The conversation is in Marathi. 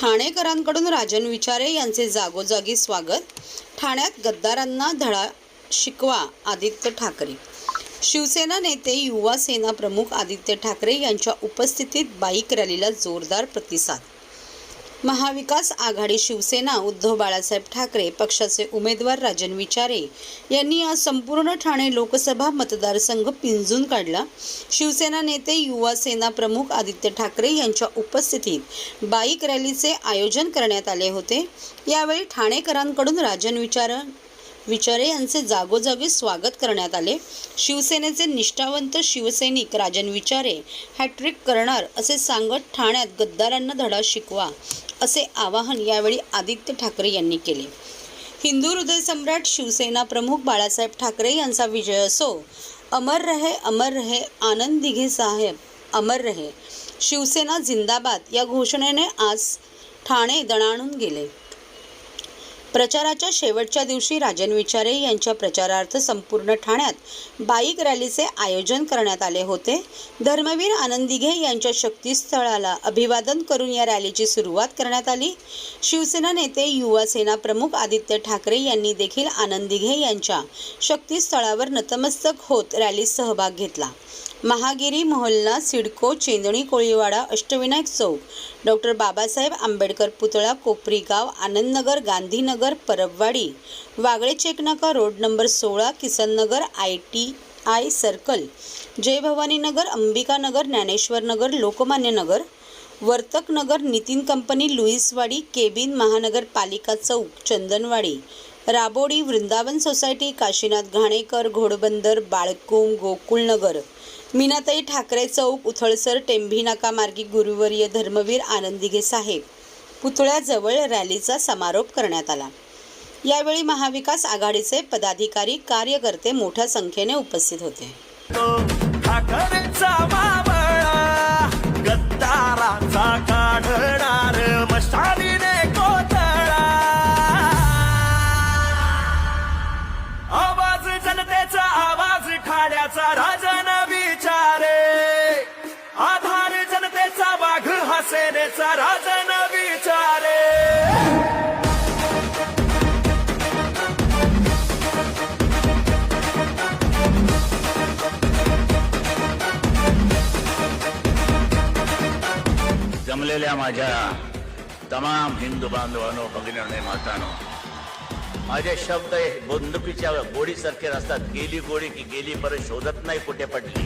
ठाणेकरांकडून राजन विचारे यांचे जागोजागी स्वागत. ठाण्यात गद्दारांना धडा शिकवा आदित्य ठाकरे. शिवसेना नेते युवा सेना प्रमुख आदित्य ठाकरे यांच्या उपस्थितीत बाईक रॅलीला जोरदार प्रतिसाद महाविकास आघाडी शिवसेना उद्धव बाळासाहेब ठाकरे पक्षाचे उमेदवार राजन विचारे यांनी आज संपूर्ण ठाणे लोकसभा मतदारसंघ पिंजून काढला. शिवसेना नेते युवा सेना प्रमुख आदित्य ठाकरे यांच्या उपस्थितीत बाईक रॅलीचे आयोजन करण्यात आले होते. यावेळी ठाणेकरांकडून राजन विचार विचारे यांचे जागोजागी स्वागत करण्यात आले. शिवसेनेचे निष्ठावंत शिवसैनिक राजन विचारे हॅट्रिक करणार असे सांगत ठाण्यात गद्दारांना धडा शिकवा असे आवाहन यावेळी आदित्य ठाकरे यांनी केले. हिंदू हृदय सम्राट शिवसेना प्रमुख बाळासाहेब ठाकरे यांचा विजय असो अमर रहे अमर रहे आनंद दिघे साहेब अमर रहे शिवसेना जिंदाबाद या घोषणेने आज ठाणे दणाणून गेले. प्रचाराच्या शेवटच्या दिवशी राजन विचारे यांच्या प्रचारार्थ संपूर्ण ठाण्यात बाईक रॅलीचे आयोजन करण्यात आले होते. धर्मवीर आनंदिघे यांच्या शक्तीस्थळाला अभिवादन करून या रॅलीची सुरुवात करण्यात आली. शिवसेना नेते युवा सेना प्रमुख आदित्य ठाकरे यांनी देखील आनंदिघे यांच्या शक्तीस्थळावर नतमस्तक होत रॅलीत सहभाग घेतला. महागिरी मोहल्ला सिडको चेंदणी कोळीवाडा अष्टविनायक चौक. डॉक्टर बाबासाहेब आंबेडकर पुतळा कोपरीगाव आनंदनगर गांधीनगर परबवाडी. वागळे चेकनाका रोड नंबर सोळा Kisannagar I T I circle. Jai Bhavaninagar Ambikanagar Dnyaneshwarnagar Lokmanyanagar Vartaknagar Nitin company Luiswadi cabin Mahanagarpalika Chowk Chandanwadi. Rabodi Vrindavan society Kashinath Ghanekar Ghodbunder Balkum Gokulnagar Meenatai Thackeray Chowk Uthalsar Tembhi नाका मार्गी गुरुवर्य धर्मवीर आनंदिगे साहेब पुतळ्याजवळ रॅलीचा समारोप करण्यात आला. यावेळी महाविकास आघाडीचे पदाधिकारी कार्यकर्ते मोठ्या संख्येने उपस्थित होते. आवाज राजन विचारे. आधार जनतेचा वाघ हा सेनेचा राजन विचारे. जमलेल्या माझ्या तमाम हिंदू बांधवांनो भगिनी मातानो माझे शब्द हे बंदुकीच्या गोडीसारखे असतात गेली गोडी की गेली परत शोधत नाही कुठे पडली.